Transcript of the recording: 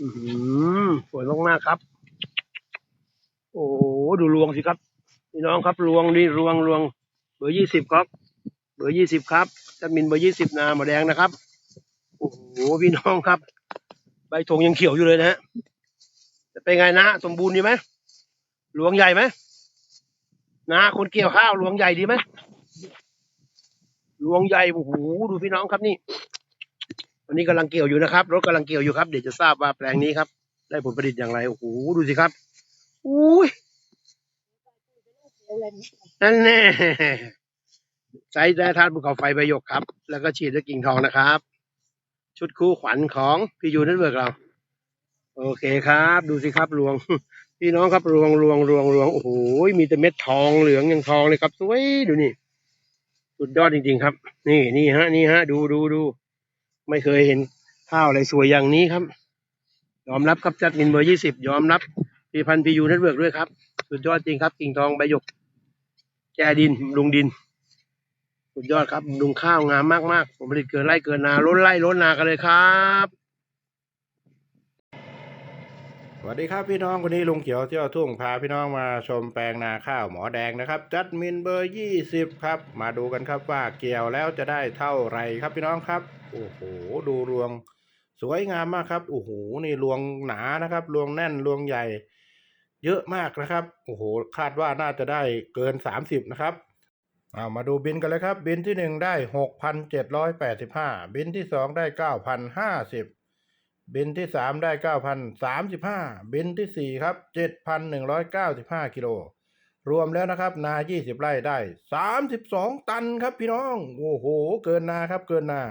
อือหือสวยมากๆครับ โอ้โหดูรวงสิครับพี่น้องครับรวงนี่รวงรวง เบอร์ยี่สิบครับ เบอร์ยี่สิบครับจัดมินเบอร์ยี่สิบนาหมอแดงนะครับ โอ้โหพี่น้องครับ ใบธงยังเขียวอยู่เลยนะฮะจะเป็นไงนะสมบูรณ์ดีไหมรวงใหญ่ไหมนะคนเกี่ยวข้าวรวงใหญ่ดีไหมรวงใหญ่โอ้โหดูพี่น้องครับนี่ วันนี้กำลังเกี่ยวอยู่นะครับ รถกำลังเกี่ยวอยู่ครับ เดี๋ยวจะทราบว่าแปลงนี้ครับ ได้ผลผลิตอย่างไร โอ้โห ดูสิครับ อุ้ยนั่นแน่ใช้ได้ทานภูเขาไฟใบหยกครับ แล้วก็ฉีดด้วยกิ่งทองนะครับ ชุดคู่ขวัญของพี่ยูนัทเวิกเรา โอเคครับ ดูสิครับรวง พี่น้องครับรวงรวงรวงรวงโอ้โห มีแต่เม็ดทองเหลืองอย่างทองเลยครับสวยดูนี่ สุดยอดจริง ๆ ครับ นี่นี่ฮะ นี่ฮะ ดูดูดู ไม่เคยเห็นข้าวอะไรสวยอย่างนี้ครับ ยอมรับครับจัดมินเบอร์ยี่สิบยอมรับพีพันพียูเน็ตเวิร์กด้วยครับ สุดยอดจริงครับกิ่งทองใบหยกแจดินลุงดิน สุดยอดครับลุงข้าวงามมากๆผมผลิตเกินไร่เกินนาล้นไร่ล้นนากันเลยครับ สวัสดีครับพี่น้องวันนี้ลุงเขียวเที่ยวทุ่งพาพี่น้องมาชมแปลงนาข้าวหมอแดงนะครับ จัดมินเบอร์ยี่สิบครับ มาดูกันครับว่าเกี่ยวแล้วจะได้เท่าไรครับพี่น้องครับ โอ้โหดูรวง สวยงามมากครับโอ้โหนี่รวงหนานะครับรวงแน่นรวงใหญ่ เยอะมากนะครับโอ้โหคาดว่าน่าจะได้เกินสามสิบนะครับเอามาดูบินกันเลยครับ บินที่หนึ่งได้หกพันเจ็ดร้อยแปดสิบห้าบินที่สองได้เก้าพันห้าสิบ บินที่สามได้เก้าพันสามสิบห้าบินที่สี่ครับเจ็ดพันหนึ่งร้อยเก้าสิบห้ากิโลรวมแล้วนะครับ นายี่สิบไร่ได้สามสิบสองตันครับพี่น้อง โอ้โห เกินนาครับเกินนา